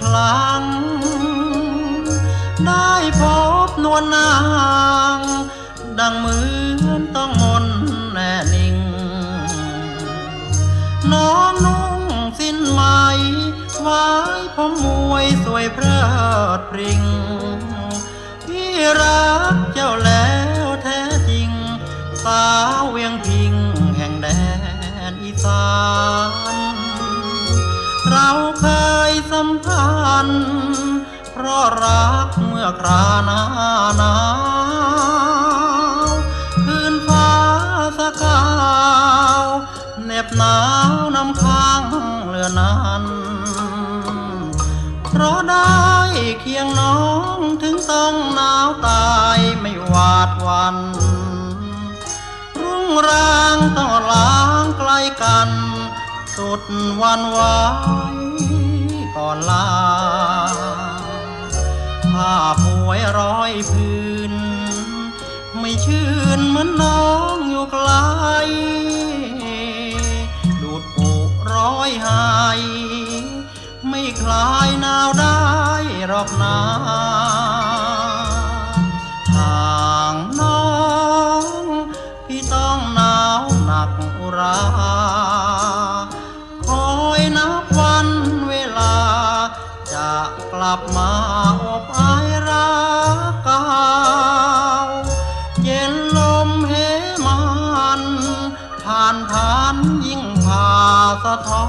ครั้ง ได้พบนวลนาง ดังเหมือนต้องมนแน่นิ่ง น้องนุ่งสิ้นไหมไว้ผมมวยสวยเพลิดพริงพี่รัก เพราะรักเมื่อคราหนาหนาวคืนฟ้าสกาวเหน็บหนาวน้ำค้างเรือนั้นเพราะได้เคียงน้องถึงต้องหนาวตายไม่หวาดหวันรุ่งรางต้องล้างไกลกัน สุดวันไหว วยร้อยพื้น ไม่ชื่นเหมือนน้องอยู่ไกล ดูดปุร้อยหาย ไม่คลายหนาวได้หรอกนาห่างน้อง พี่ต้องหนาวหนักอุรา กลับมาอบอายรักเก่าเย็นลมเหมันผ่านผ่านยิ่งผ่าสะท้อ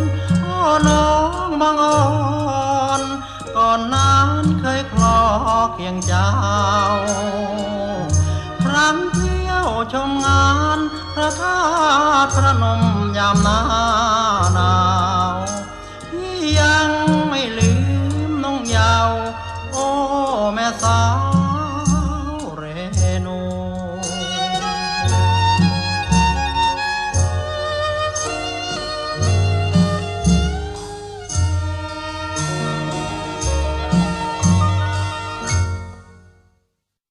นโอ้น้องบางอ่อนก่อนนั้นเคยคลอเคียงเจ้า ครั้งเที่ยวชมงานพระธาตุพระนมยามนา か